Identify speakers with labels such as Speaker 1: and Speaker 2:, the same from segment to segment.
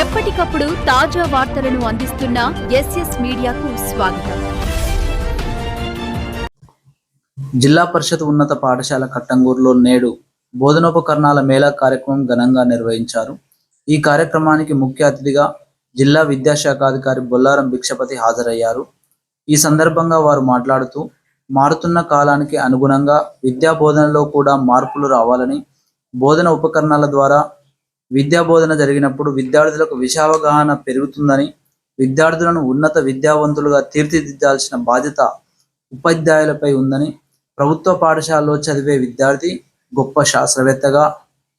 Speaker 1: ఎప్పటికప్పుడు తాజా వార్తలను అందిస్తున్న ఎస్ఎస్ మీడియాకు స్వాగతం.
Speaker 2: జిల్లా పరిషత్ ఉన్నత పాఠశాల కట్టంగూరులో నేడు బోధనోపకరణాల మేళా కార్యక్రమం ఘనంగా నిర్వహించారు. ఈ కార్యక్రమానికి ముఖ్య అతిథిగా జిల్లా విద్యాశాఖాధికారి బొల్లారం భిక్షపతి హాజరయ్యారు. ఈ సందర్భంగా వారు మాట్లాడుతూ మారుతున్న కాలానికి అనుగుణంగా విద్యా బోధనలో కూడా మార్పులు రావాలని బోధన ఉపకరణాల ద్వారా విద్యా బోధన జరిగినప్పుడు విద్యార్థులకు విషయావగాహన పెరుగుతుందని విద్యార్థులను ఉన్నత విద్యావంతులుగా తీర్చిదిద్దాల్సిన బాధ్యత ఉపాధ్యాయులపై ఉందని ప్రభుత్వ పాఠశాలలో చదివే విద్యార్థి గొప్ప శాస్త్రవేత్తగా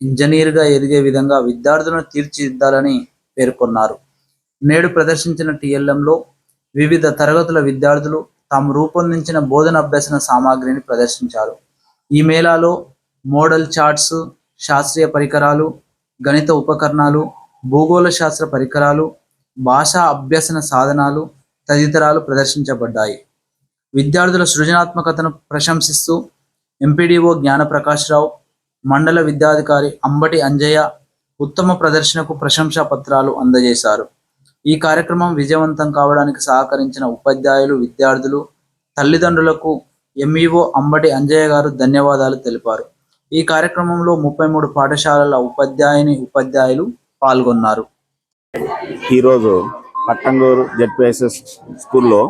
Speaker 2: ఇంజనీర్గా ఎదిగే విధంగా విద్యార్థులను తీర్చిదిద్దాలని పేర్కొన్నారు. నేడు ప్రదర్శించిన టీఎల్ఎంలో వివిధ తరగతుల విద్యార్థులు తాము రూపొందించిన బోధన అభ్యసన సామాగ్రిని ప్రదర్శించారు. ఈ మేళాలో మోడల్ చార్ట్స్ శాస్త్రీయ పరికరాలు గణిత ఉపకరణాలు భూగోళ శాస్త్ర పరికరాలు భాషా అభ్యసన సాధనాలు తదితరాలు ప్రదర్శించబడ్డాయి. విద్యార్థుల సృజనాత్మకతను ప్రశంసిస్తూ ఎంపీడీఓ జ్ఞానప్రకాశ్రావు మండల విద్యాధికారి అంబటి అంజయ్య ఉత్తమ ప్రదర్శనకు ప్రశంసా పత్రాలు అందజేశారు. ఈ కార్యక్రమం విజయవంతం కావడానికి సహకరించిన ఉపాధ్యాయులు విద్యార్థులు తల్లిదండ్రులకు ఎంఈఓ అంబటి అంజయ్య గారు ధన్యవాదాలు తెలిపారు. ఈ కార్యక్రమంలో ముప్పై మూడు పాఠశాలల ఉపాధ్యాయుని ఉపాధ్యాయులు పాల్గొన్నారు.
Speaker 3: ఈరోజు పట్టంగూరు జెడ్పిఎస్ఎస్ స్కూల్లో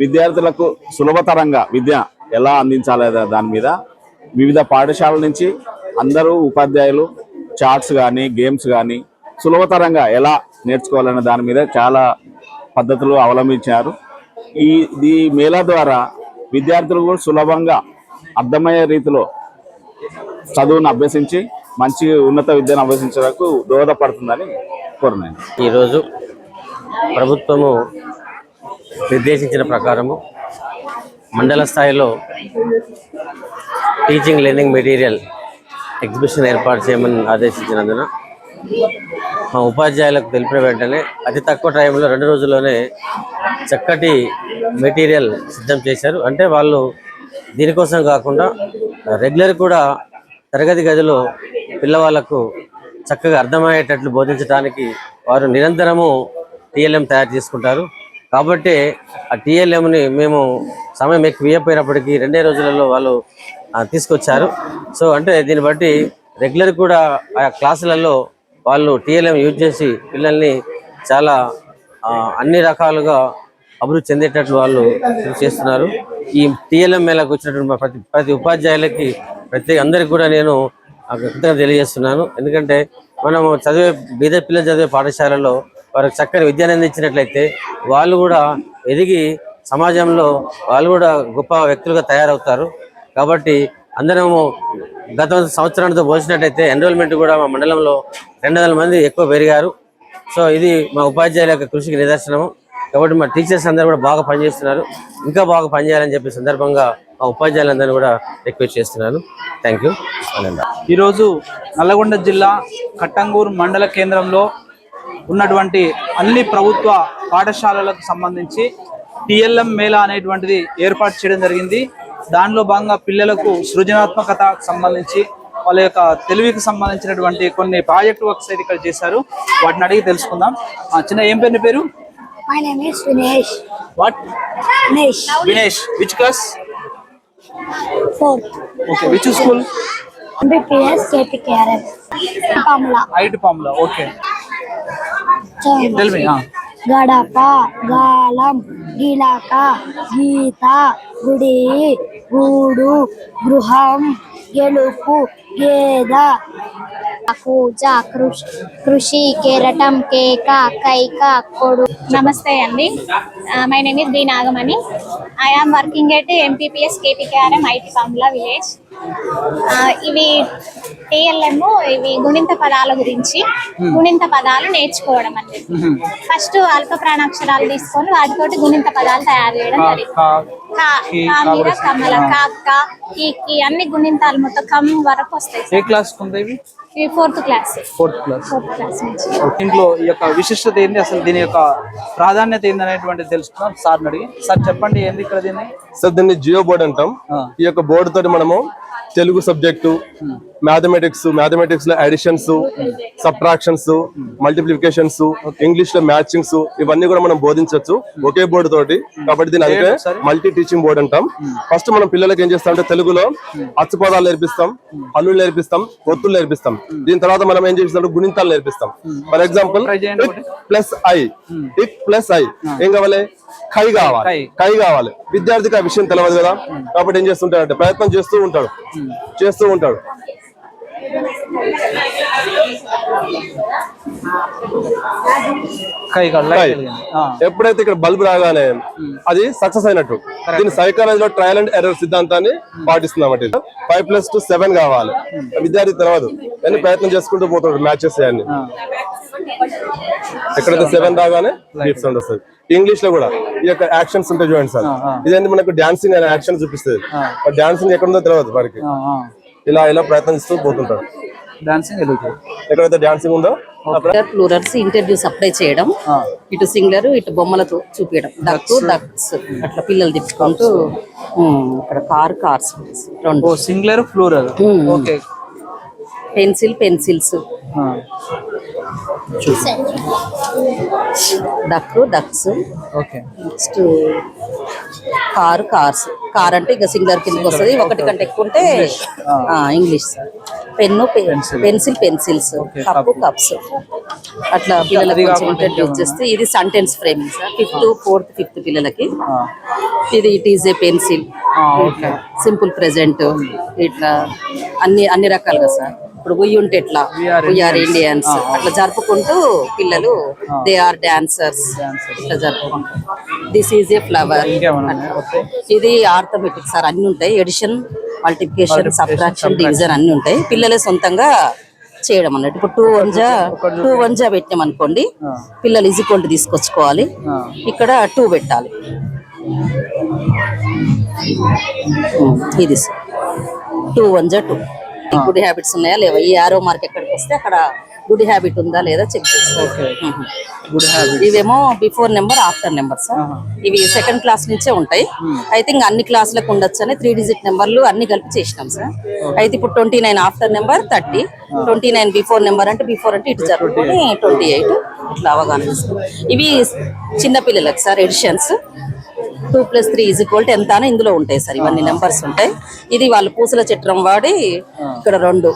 Speaker 3: విద్యార్థులకు సులభతరంగా విద్య ఎలా అందించాలి దాని మీద వివిధ పాఠశాలల నుంచి అందరూ ఉపాధ్యాయులు చార్ట్స్ కానీ గేమ్స్ కానీ సులభతరంగా ఎలా నేర్చుకోవాలనే దాని మీద చాలా పద్ధతులు అవలంబించారు. ఈ ఈ మేళా ద్వారా విద్యార్థులు కూడా సులభంగా అర్థమయ్యే రీతిలో చదువును అభ్యసించి మంచి ఉన్నత విద్యను అభ్యసించడానికి దోహదపడుతుందని కోరినాను
Speaker 4: ఈరోజు ప్రభుత్వము నిర్దేశించిన ప్రకారము మండల స్థాయిలో టీచింగ్ లెర్నింగ్ మెటీరియల్ ఎగ్జిబిషన్ ఏర్పాటు చేయమని ఆదేశించినందున మా ఉపాధ్యాయులకు తెలిపిన వెంటనే అతి తక్కువ టైంలో రెండు రోజుల్లోనే చక్కటి మెటీరియల్ సిద్ధం చేశారు. అంటే వాళ్ళు దీనికోసం కాకుండా రెగ్యులర్ కూడా తరగతి గదిలో పిల్లవాళ్ళకు చక్కగా అర్థమయ్యేటట్లు బోధించడానికి వారు నిరంతరము టీఎల్ఎం తయారు చేసుకుంటారు. కాబట్టి ఆ టీఎల్ఎంని మేము సమయం ఎక్కువ ఇవ్వకపోయినప్పటికీ రెండే రోజులలో వాళ్ళు తీసుకొచ్చారు. సో అంటే దీన్ని బట్టి రెగ్యులర్ కూడా ఆ క్లాసులలో వాళ్ళు టీఎల్ఎం యూజ్ చేసి పిల్లల్ని చాలా అన్ని రకాలుగా అభివృద్ధి చెందేటట్లు వాళ్ళు చేస్తున్నారు. ఈ టీఎల్ఎం మేళకు వచ్చినటువంటి ప్రతి ప్రతి ఉపాధ్యాయులకి ప్రతి అందరికి కూడా నేను కృతజ్ఞత తెలియజేస్తున్నాను. ఎందుకంటే మనము చదివే బీద పిల్లలు చదివే పాఠశాలలో వారికి చక్కని విద్యను అందించినట్లయితే వాళ్ళు కూడా ఎదిగి సమాజంలో వాళ్ళు కూడా గొప్ప వ్యక్తులుగా తయారవుతారు. కాబట్టి అందరము గత సంవత్సరాలతో పోల్చినట్టయితే ఎన్రోల్మెంట్ కూడా మా మండలంలో రెండు వందల మంది ఎక్కువ పెరిగారు. సో ఇది మా ఉపాధ్యాయుల యొక్క కృషికి నిదర్శనము. కాబట్టి మా టీచర్స్ అందరూ కూడా బాగా పనిచేస్తున్నారు. ఇంకా బాగా పనిచేయాలని చెప్పి సందర్భంగా మా ఉపాధ్యాయులందరూ కూడా రిక్వెస్ట్ చేస్తున్నాను. థ్యాంక్ యూ
Speaker 5: ఈరోజు నల్లగొండ జిల్లా కట్టంగూరు మండల కేంద్రంలో ఉన్నటువంటి అన్ని ప్రభుత్వ పాఠశాలలకు సంబంధించి టిఎల్ఎం మేళా అనేటువంటిది ఏర్పాటు చేయడం జరిగింది. దానిలో భాగంగా పిల్లలకు సృజనాత్మకత సంబంధించి వాళ్ళ యొక్క తెలివికి సంబంధించినటువంటి కొన్ని ప్రాజెక్ట్ వర్క్స్ అయితే ఇక్కడ చేశారు. వాటిని అడిగి తెలుసుకుందాం. ఆ, చిన్న ఏం పేరు పేరు?
Speaker 6: My name is Vinesh.
Speaker 5: What
Speaker 6: Vinesh.
Speaker 5: Vinesh which class
Speaker 6: Fourth.
Speaker 5: Okay which school
Speaker 6: MBPS KPKRM. Pamela.
Speaker 5: ఐట్ పాములా ఓకే. టెల్ మీ
Speaker 6: గడప గాలం గిలక గీత గుడి గూడు గృహం గెలుపు గేద
Speaker 7: పూజ కృషి కృషి కెరటం కేక కైక కొడు నమస్తే అండి. My name is B Nagamani. I am working at MPPS KPKRM IT Pamula village ఇవి టీఎల్ఎం ఇవి గుణింత పదాల గురించి గుణింత పదాలు నేర్చుకోవడం అండి. ఫస్ట్ అల్ప ప్రాణాక్షరాలు తీసుకొని వాటితోటి గుణింత పదాలు తయారు చేయడం జరిగింది. కమల కా క కి కి అన్ని గుణింతాలు మొత్తం కమ్ వరకు వస్తాయి
Speaker 5: class
Speaker 7: fourth class.
Speaker 5: Fourth class.
Speaker 7: Fourth class నుంచి.
Speaker 5: దీంట్లో ఈ యొక్క విశిష్టత ఏంది? అసలు దీని యొక్క ప్రాధాన్యత ఏంది అనేటువంటిది తెలుసుకున్నాం సార్ అడిగి. సార్ చెప్పండి ఏంది ఇక్కడ దీన్ని?
Speaker 8: సార్ దీన్ని జియో బోర్డ్ అంటాం. ఈ యొక్క బోర్డు తోటి మనము తెలుగు సబ్జెక్టు మ్యాథమెటిక్స్ మ్యాథమెటిక్స్లో అడిషన్స్ సబ్ట్రాక్షన్స్ మల్టిప్లికేషన్స్ ఇంగ్లీష్లో మ్యాచింగ్స్ ఇవన్నీ కూడా మనం బోధించవచ్చు ఒకే బోర్డు తోటి కాబట్టి దీని అంటే మల్టీ టీచింగ్ బోర్డు అంటాం. ఫస్ట్ మనం పిల్లలకి ఏం చేస్తాం అంటే తెలుగులో అచ్చుపదాలు నేర్పిస్తాం హల్లులు నేర్పిస్తాం ఒత్తులు నేర్పిస్తాం. దీని తర్వాత మనం ఏం చేస్తాం గుణింతాలు నేర్పిస్తాం. For example. ప్లస్ ఐ ఇక్ ప్లస్ ఐ ఏం కావాలి? కై కావాలి.
Speaker 5: కై.
Speaker 8: కై కావాలి. విద్యార్థికి ఆ విషయం తెలియదు కదా? కాబట్టి ఏం చేస్తుంటాడంటే ప్రయత్నం చేస్తూ ఉంటాడు. చేస్తూ ఉంటాడు. ఎప్పుడైతే ఇక్కడ బల్బ్ రాగానే అది సక్సెస్ అయినట్టు. దీని సైకాలజీలో ట్రయల్ అండ్ ఎర్రర్ సిద్ధాంతాన్ని పాటిస్తున్నాం ఫైవ్ ప్లస్ టు సెవెన్ కావాలి. విద్యార్థి తెలియదు కానీ ప్రయత్నం చేసుకుంటూ పోతాడు మ్యాచెస్ అన్ని. ఎక్కడైతే సెవెన్ రాగానే లీప్ సౌండ్ వస్తుంది ఇంగ్లీష్లో కూడా ఈ యొక్క యాక్షన్స్ ఉంటాయి చూడండి సార్. ఇదేంటి మనకు డాన్సింగ్ అనే యాక్షన్ చూపిస్తుంది. డాన్సింగ్ ఎక్కడుందో తెలియదు
Speaker 5: ఆ.
Speaker 8: ఇలా ఇలా ప్రయత్నిస్తూ పోతుంటాడు.
Speaker 5: డాన్సింగ్
Speaker 8: ఎక్కడైతే డాన్సింగ్ ఉందో
Speaker 9: ప్లూరల్స్ ఇంటర్వ్యూస్ అప్లై చేయడం ఇటు సింగులర్ ఇటు బొమ్మలతో చూపించడం డక్కు డక్స్ అట్లా పిల్లలు తిప్పుకుంటూ ఇక్కడ కార్ కార్స్ రెండు.
Speaker 5: Singular plural. Okay.
Speaker 9: Pencil pencils. Duck ducks next car cars. Car అంటే ఇక సింగులర్ కిందకి వస్తుంది. ఒకటి కంటే ఎక్కువ ఉంటే ఆ, English pen pencil pencils cup cups అట్లా పిల్లలకి కొంచెం ఇంట్రడ్యూస్ చేస్తే ఇది sentence framing sir fifth fourth fifth పిల్లలకి. ఇది it is a pencil simple present ఇట్లా అన్ని అన్ని రకాలుగా సార్ ఉయ్యి ఉంటే ఎట్లా? వీఆర్ ఇండియన్స్ అట్లా జరుపుకుంటూ పిల్లలు దే ఆర్ డాన్సర్స్ ఇట్లా జరుపుకుంటారు. దిస్ ఈజ్ ఏ ఫ్లవర్ ఇది ఆర్థమెటిక్ సార్ అన్ని ఉంటాయి. ఎడిషన్ మల్టిప్లికేషన్ సబ్ట్రాక్షన్ డివిజన్ అన్ని ఉంటాయి. పిల్లలే సొంతంగా చేయడం అన్నట్టు. ఇప్పుడు టూ వన్జా టూ వన్జా పెట్టాం అనుకోండి. పిల్లలు ఈజీ కొంటు తీసుకొచ్చుకోవాలి. ఇక్కడ టూ పెట్టాలి. ఉమ్, ఇది టూ వన్జా టూ గుడ్ హ్యాబిట్స్ ఉన్నాయా లేవా? ఈ ఆరో మార్క్ ఎక్కడికి వస్తే అక్కడ గుడ్ హ్యాబిట్ ఉందా లేదా చెక్
Speaker 5: హ్యాబిట్
Speaker 9: ఇవేమో before number after number sir ఇవి సెకండ్ క్లాస్ నుంచే ఉంటాయి. అయితే ఇంకా అన్ని క్లాసులకు ఉండొచ్చు అని త్రీ డిజిట్ నెంబర్లు అన్ని కలిపి చేసినాం సార్ అయితే ఇప్పుడు twenty nine after number thirty twenty nine before number అంటే బిఫోర్ అంటే ఇటు జరుపుకొని ట్వంటీ ఎయిట్ ఇట్లా అవగాహన ఇవి చిన్న పిల్లలకు sir additions two plus three is equal to ఎంత అని ఇందులో ఉంటాయి సార్ ఇవన్నీ నెంబర్స్ ఉంటాయి. ఇది వాళ్ళు పూసల చిత్రం వాడి ఇక్కడ రెండు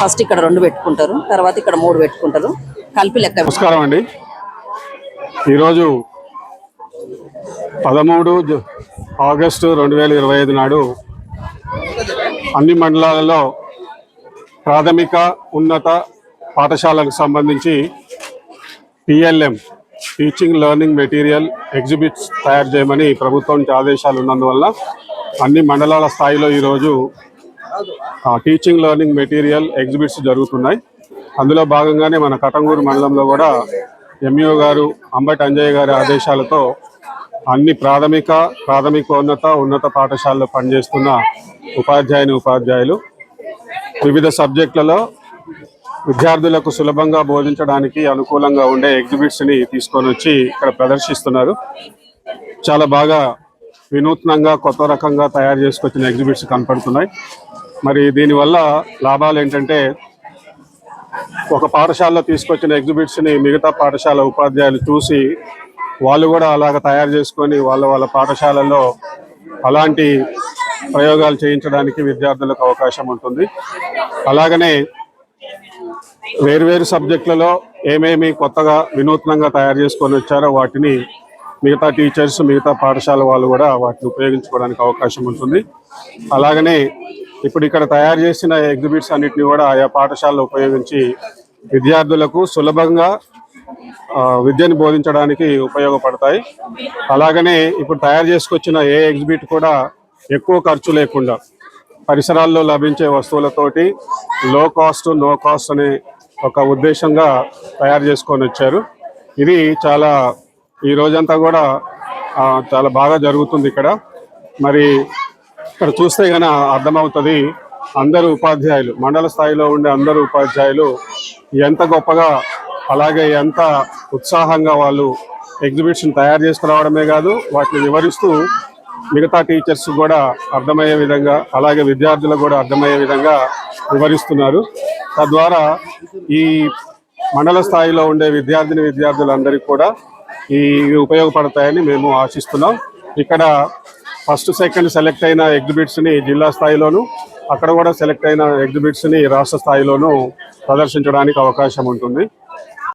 Speaker 9: ఫస్ట్ ఇక్కడ రెండు పెట్టుకుంటారు తర్వాత ఇక్కడ మూడు పెట్టుకుంటారు. కలిపి లెక్క
Speaker 10: నమస్కారం అండి. ఈరోజు పదమూడు ఆగస్టు రెండు వేల ఇరవై ఐదు నాడు అన్ని మండలాలలో ప్రాథమిక ఉన్నత పాఠశాలకు సంబంధించి PLM teaching learning material exhibits తయారు చేయమని ప్రభుత్వం నుంచి ఆదేశాలు ఉన్నందువల్ల అన్ని మండలాల స్థాయిలో ఈరోజు ఆ, టీచింగ్ లెర్నింగ్ మెటీరియల్ ఎగ్జిబిట్స్ జరుగుతున్నాయి. అందులో భాగంగానే మన కటంగూరు మండలంలో కూడా ఎంఈఓ గారు అంబటి అంజయ్య గారి ఆదేశాలతో అన్ని ప్రాథమిక ప్రాథమికోన్నత ఉన్నత పాఠశాలలో పనిచేస్తున్న ఉపాధ్యాయుని ఉపాధ్యాయులు. వివిధ సబ్జెక్టులలో విద్యార్థులకు సులభంగా బోధించడానికి అనుకూలంగా ఉండే ఎగ్జిబిట్స్ని తీసుకొని వచ్చి ఇక్కడ ప్రదర్శిస్తున్నారు. చాలా బాగా వినూత్నంగా కొత్త రకంగా తయారు చేసుకొచ్చిన ఎగ్జిబిట్స్ కనపడుతున్నాయి. మరి దీనివల్ల లాభాలు ఏంటంటే ఒక పాఠశాలలో తీసుకొచ్చిన ఎగ్జిబిట్స్ని మిగతా పాఠశాల ఉపాధ్యాయులు చూసి వాళ్ళు కూడా అలాగ తయారు చేసుకొని వాళ్ళ వాళ్ళ పాఠశాలలో అలాంటి ప్రయోగాలు చేయించడానికి విద్యార్థులకు అవకాశం ఉంటుంది. అలాగనే వేరువేరు సబ్జెక్టులలో ఏమేమి కొత్తగా వినూత్నంగా తయారు చేసుకొని వచ్చారో వాటిని మిగతా టీచర్స్ మిగతా పాఠశాల వాళ్ళు కూడా వాటిని ఉపయోగించుకోవడానికి అవకాశం ఉంటుంది. అలాగనే ఇప్పుడు ఇక్కడ తయారు చేసిన ఎగ్జిబిట్స్ అన్నిటిని కూడా ఆయా పాఠశాలలో ఉపయోగించి విద్యార్థులకు సులభంగా విద్యను బోధించడానికి ఉపయోగపడతాయి. అలాగనే ఇప్పుడు తయారు చేసుకొచ్చిన ఏ ఎగ్జిబిట్ కూడా ఎక్కువ ఖర్చు లేకుండా పరిసరాల్లో లభించే వస్తువులతోటి లో కాస్ట్ నో కాస్ట్ అనే ఒక ఉద్దేశంగా తయారు చేసుకొని వచ్చారు. ఇది చాలా ఈ రోజంతా కూడా చాలా బాగా జరుగుతుంది ఇక్కడ. మరి ఇక్కడ చూస్తే కనుక అర్థమవుతుంది అందరు ఉపాధ్యాయులు మండల స్థాయిలో ఉండే అందరు ఉపాధ్యాయులు ఎంత గొప్పగా అలాగే ఎంత ఉత్సాహంగా వాళ్ళు ఎగ్జిబిషన్ తయారు చేసుకురావడమే కాదు వాటిని వివరిస్తూ మిగతా టీచర్స్ కూడా అర్థమయ్యే విధంగా అలాగే విద్యార్థులకు కూడా అర్థమయ్యే విధంగా వివరిస్తున్నారు. తద్వారా ఈ మండల స్థాయిలో ఉండే విద్యార్థిని విద్యార్థులందరికీ కూడా ఈ ఉపయోగపడతాయని మేము ఆశిస్తున్నాం. ఇక్కడ ఫస్ట్ సెకండ్ సెలెక్ట్ అయిన ఎగ్జిబిట్స్ని జిల్లా స్థాయిలోను అక్కడ కూడా సెలెక్ట్ అయిన ఎగ్జిబిట్స్ని రాష్ట్ర స్థాయిలోనూ ప్రదర్శించడానికి అవకాశం ఉంటుంది.